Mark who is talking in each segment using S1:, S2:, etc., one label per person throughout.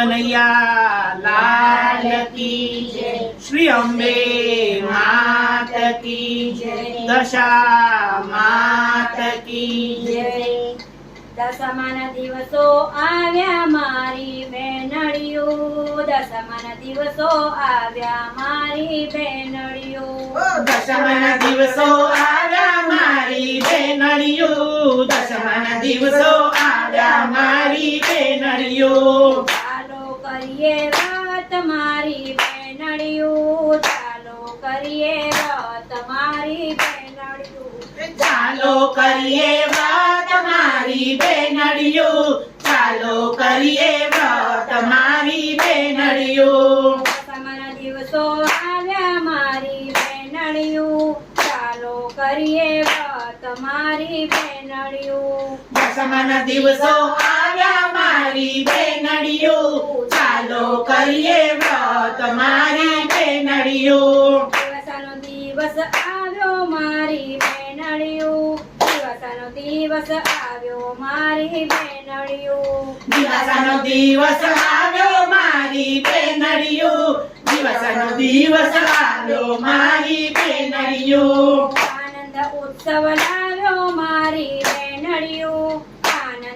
S1: કનૈયા લાલ કી જય. શ્રી અંબે માત કી જય. દશા માત કી જય.
S2: દસમાના દિવસો આવ્યા મારી બેનડીઓ દસમાના દિવસો આવ્યા મારી બેનડીઓ
S1: દશમાના દિવસો આવ્યા મારી બેનડીઓ દસમાના દિવસો આવ્યા મારી બેનડીઓ
S2: કરીએ વાત મારી બેનડિયું ચાલો કરીએ વાત મારી બેનડિયું.
S1: ચાલો કરીએ વાત મારી બેનડિયું ચાલો કરીએ વાત મારી બેનડિયું.
S2: દસમાના દિવસો આવ્યા મારી બેનડિયું ચાલો કરીએ વાત મારી બેનડિયું.
S1: દશમાના દિવસો મારી બેનડીઓ ચાલો કરીએ વ્રત. મારી બેનડીઓ.
S2: દિવસનો દિવસ આવ્યો મારી બેનડીઓ. દિવસનો દિવસ આવ્યો મારી બેનડીઓ.
S1: દિવસનો દિવસ આવ્યો મારી બેનડીઓ. દિવસનો દિવસ આવ્યો મારી બેનડીઓ.
S2: આનંદ ઉત્સવ લાવ્યો મારી બેનડીઓ.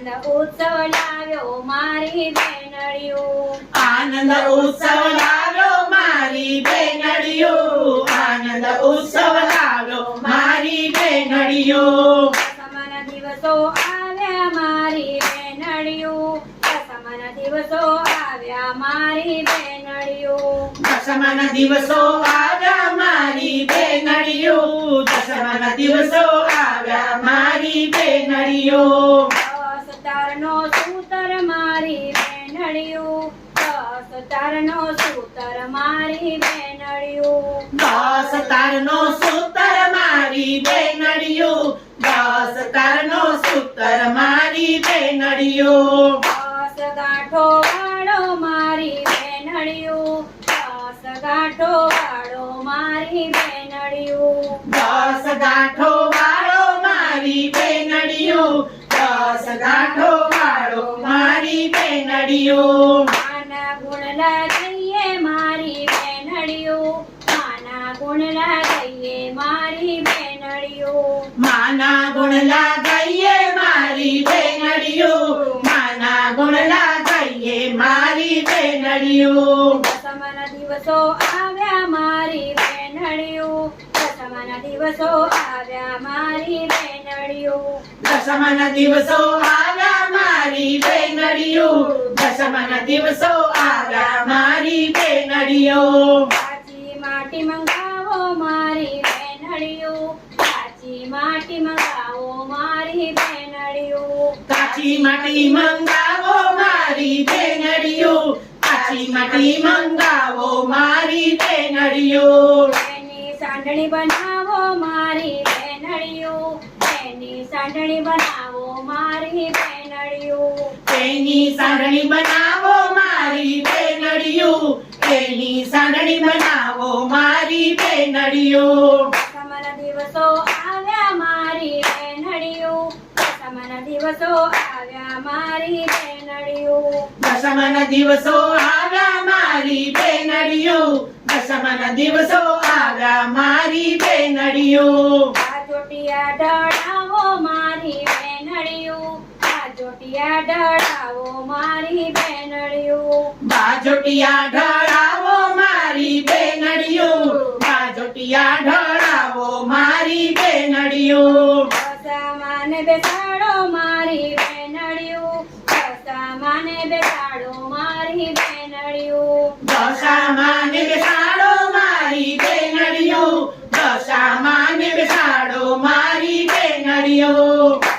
S2: આનંદ ઉત્સવ લાવ્યો મારી બેનડીઓ.
S1: આનંદ ઉત્સવ લાવ્યો મારી બેનડીઓ. આનંદ ઉત્સવ લાવ્યો મારી બેનડીઓ.
S2: સમાના દિવસો આવ્યા મારી બેનડીઓ. સમાના દિવસો આવ્યા મારી બેનડીઓ.
S1: દશમાના દિવસો આવ્યા મારી બેનડીઓ. દશમાના દિવસો આવ્યા મારી બેનડીઓ.
S2: તારનો સૂતર મારી બેનડિયું દસ તારનો સૂતર મારી બેનડિયું.
S1: દસ તારનો સૂતર મારી બેનડિયું દસ તારનો સૂતર મારી બેનડિયું.
S2: દસ ગાંઠો વાળો મારી દસ ગાંઠો વાળો મારી બેનડિયું.
S1: દસ ગાંઠો વાળો મારી બેનડીઓ દસ ગાંઠો વાળો મારી બેનડીઓ.
S2: માના ગુણલા ગઈએ મારી બેનડીઓ. માના ગુણલા ગઈએ મારી બેનડીઓ.
S1: માના ગુણ લાગઈએ મારી બેનડીઓ. માના ગુણ લાગઈએ મારી બેનડીઓ.
S2: દસમાના દિવસો આવ્યા મારી બેનડીઓ. દસમાના દિવસો આવ્યા મારી બેનડીઓ.
S1: દશમાના દિવસો આવ્યા મારી બેનડીઓ. દશમાના દિવસો આવ્યા મારી બેનડીઓ.
S2: કાચી માટી મંગાવો મારી બેનડીઓ. કાચી માટી મંગાવો મારી બેનડીઓ.
S1: કાચી માટી મંગાવો મારી બેનડીઓ. કાચી માટી મંગાવો મારી બેનડીઓ
S2: એની સાંડણી બનાવો મારી બેનડીઓ તેની સાંડણી બનાવો મારી બેનડીઓ.
S1: તેની સાંડણી બનાવો મારી બેનડીઓ તેની સાંડણી બનાવો મારી બેનડીઓ.
S2: તમારા દિવસો આવ્યા મારી બેનડીઓ તમારા દિવસો આવ્યા મારી બેનડીઓ.
S1: દસમાના દિવસો આવ્યા મારી બેનડીઓ દસમાના દિવસો આવ્યા મારી બેનડીઓ.
S2: ચોટિયા ઢળાવો મારી બેનડીઓ. આ ચોટિયા ઢળાવો મારી બેનડીઓ.
S1: બાજોટિયા ઢળાવો મારી બેનડીઓ. બાજોટિયા ઢળાવો મારી બેનડીઓ
S2: સામાને બેસાડો મારી બેનડીઓ સામાને બેસાડો મારી બેનડીઓ
S1: દશામાને બેસાડો મારી બેનડીઓ દશામાને બેસાડો મારી બેનડીઓ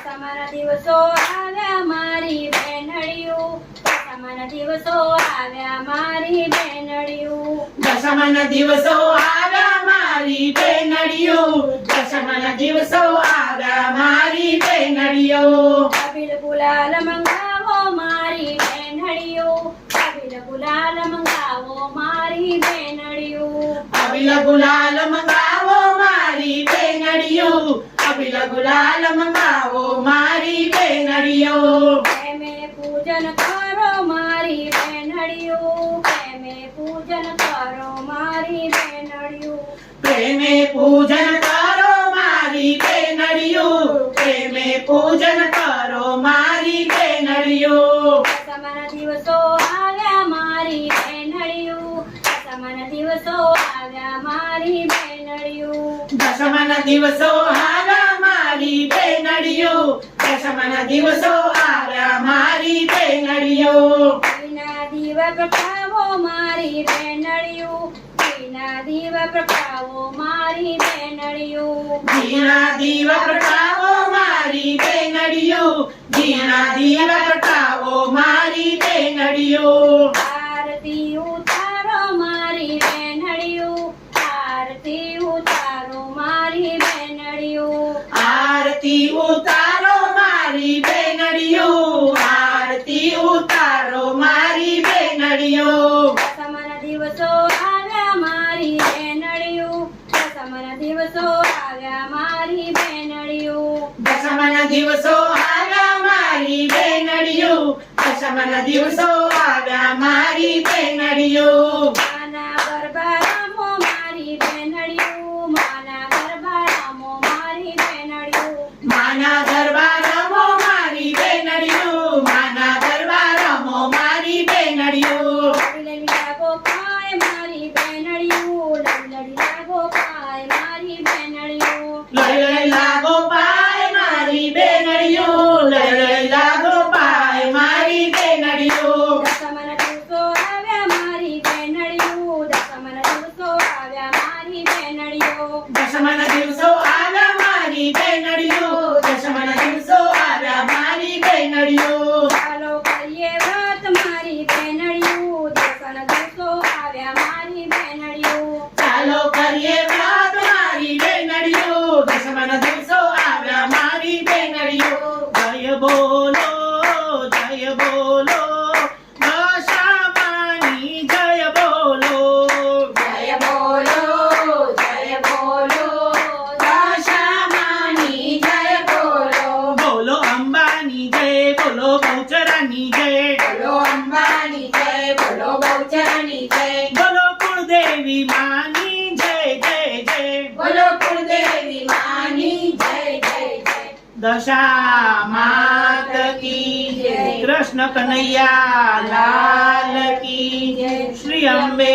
S2: તમારા દિવસો આવ્યા મારી બેનડીઓ તમારા દિવસો આવ્યા મારી બેનડીઓ
S1: દશમાના દિવસો આવ્યા મારી બેનડીઓ દશમાના દિવસો આવ્યા મારી બેનડીઓ
S2: કબીલ ગુલાલ મંગાવો મારી બેનડીઓ કબીલ ગુલાલ મંગાવો મારી બેનડીઓ
S1: અબિલ ગુલાલ મંગાવો મારી બેનડીઓ અબિલ ગુલાલ મંગાવો મારી બેનડીઓ
S2: પ્રેમે પૂજન કરો મારી બેનડીઓ બેનડિયું પ્રેમે પૂજન કરો મારી બેનડિયું
S1: પ્રેમે પૂજન કરો મારી બેનડિયું પ્રેમે પૂજન કરો મારી બેનડિયું
S2: સમાના દિવસો આવ્યા મારી બેનડિયું સમાના દિવસો આવ્યા મારી બેનડિયું
S1: દશમાના દિવસો આવ્યા મારી બેનડિયું દસમાના દિવસો આવ્યા મારી બેનડિયું
S2: દીવા પ્રગટાવો મારી બેનડિયું ઘીના દીવા પ્રગટાવો મારી બેનડિયું
S1: જીણા દીવા પ્રગટાવો મારી બેનડીઓ. જીણા દીવા પ્રગટાવો મારી બેનડીઓ.
S2: આરતી ઉતારો મારી બેનડીઓ. આરતી ઉતારો મારી બેનડીઓ.
S1: આરતી ઉતારો મારી બેનડિયું આરતી ઉતારો મારી બેનડિયું
S2: દસમાના દિવસો આવ્યા મારી બેનડિયું દસમાના દિવસો આવ્યા મારી બેનડિયું
S1: દશમાના દિવસો આવ્યા મારી બેનડિયું. દશમના દિવસો આવ્યા મારી બેનડિયું.
S2: માના ગરબા રમો મારી બેનડિયું માના ગરબા રમો મારી બેનડિયું
S1: માના ગરબા રમો મારી બેનડિયું માના ગરબા રમો મારી બેનડિયું
S2: લડી લાગો પાય મારી બેનડિયું લડી લાગો પાય મારી બેનડિયું
S1: લઈ લઈ લાગો પાય મારી બેનડિયું લઈ લઈ લાગો પાય મારી બેનડિયું
S2: દસમાના દિવસો આવ્યા મારી બેનડિયું દસમાના દિવસો આવ્યા મારી બેનડિયું
S1: દશમાના દિવસો આવ્યા મારી બેનડિયું દશમાના દિવસો આવ્યા મારી બેનડિયું
S2: ચાલો કરીએ વ્રત મારી બેનડિયું દસમાના દિવસો આવ્યા મારી બેનડિયું.
S1: ચાલો કરીએ વ્રત મારી બેનડિયું દશમાના દિવસો આવ્યા મારી બેનડિયું જય બોલો જય બોલો દશામાની જય બોલો
S2: જય બોલો જય બોલો
S1: દશામાની જય બોલો બોલો અંબાની જય બોલો બહુચરાની જય
S2: બોલો અંબાની જય બોલો જય.
S1: બોલો કુળદેવી માની જય જય જય.
S2: બોલો કુળદેવી માની જય જય જય.
S1: દશા માત કી જય. કૃષ્ણ કનૈયા લાલ કી જય. શ્રી અંબે